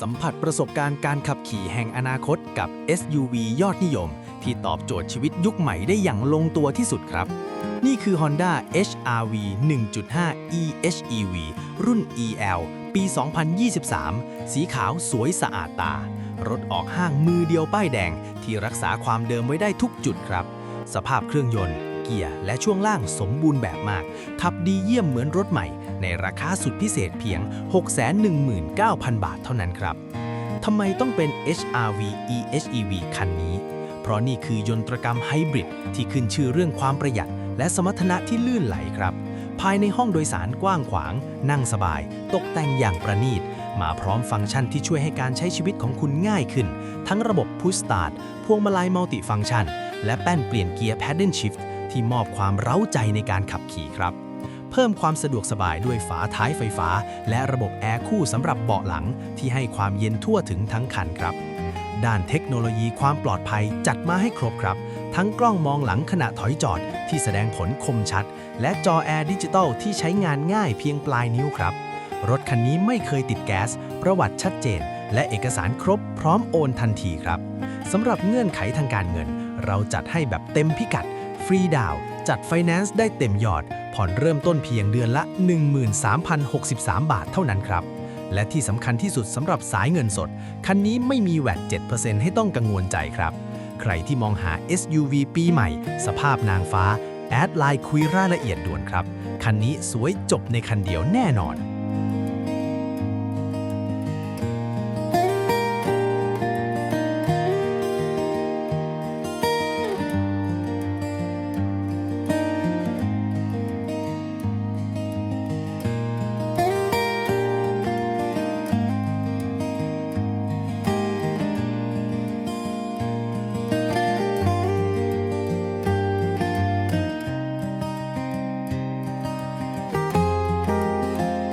สัมผัสประสบการณ์การขับขี่แห่งอนาคตกับ SUV ยอดนิยม ที่ตอบโจทย์ชีวิตยุคใหม่ได้อย่างลงตัวที่สุดครับ นี่คือ Honda HR-V 1.5 eHEV รุ่น EL ปี 2023 สีขาวสวยสะอาดตา รถออกห้างมือเดียวป้ายแดงที่รักษาความเดิมไว้ได้ทุกจุดครับ สภาพเครื่องยนต์ เกียร์และช่วงล่างสมบูรณ์แบบมาก ขับดีเยี่ยมเหมือนรถใหม่ ในราคาสุดพิเศษเพียง 619,000 บาทเท่านั้นครับทำไมต้องเป็น HRV eHEV คันนี้ เพราะนี่คือยนตรกรรมไฮบริดที่ขึ้นชื่อเรื่องความประหยัด และสมรรถนะที่ลื่นไหลครับ ภายในห้องโดยสารกว้างขวาง นั่งสบาย ตกแต่งอย่างประณีต มาพร้อมฟังก์ชันที่ช่วยให้การใช้ชีวิตของคุณง่ายขึ้น ทั้งระบบ Push Start พวงมาลัยมัลติฟังก์ชัน และแป้นเปลี่ยนเกียร์ Paddle Shift ที่มอบความเร้าใจในการขับขี่ครับ เพิ่มความสะดวกสบายด้วยฝาท้ายไฟฟ้า และระบบแอร์คู่สำหรับเบาะหลังที่ให้ความเย็นทั่วถึงทั้งคันครับ ด้านเทคโนโลยีความปลอดภัยจัดมาให้ครบครับ ทั้งกล้องมองหลังขณะถอยจอดที่แสดงผลคมชัด และจอแอร์ดิจิตอลที่ใช้งานง่ายเพียงปลายนิ้วครับ รถคันนี้ไม่เคยติดแก๊ส ประวัติชัดเจน และเอกสารครบพร้อมโอนทันทีครับสำหรับเงื่อนไขทางการเงิน เราจัดให้แบบเต็มพิกัด รีดาวจัดไฟแนนซ์ได้เต็มยอด ผ่อนเริ่มต้นเพียงเดือนละ 13,063 บาทเท่านั้นครับ และที่สำคัญที่สุดสำหรับสายเงินสด คันนี้ไม่มีแวด7%ให้ต้องกังวลใจครับ ใครที่มองหา SUV ปีใหม่ สภาพนางฟ้า แอดไลน์คุยรายละเอียดด่วนครับ คันนี้สวยจบในคันเดียวแน่นอน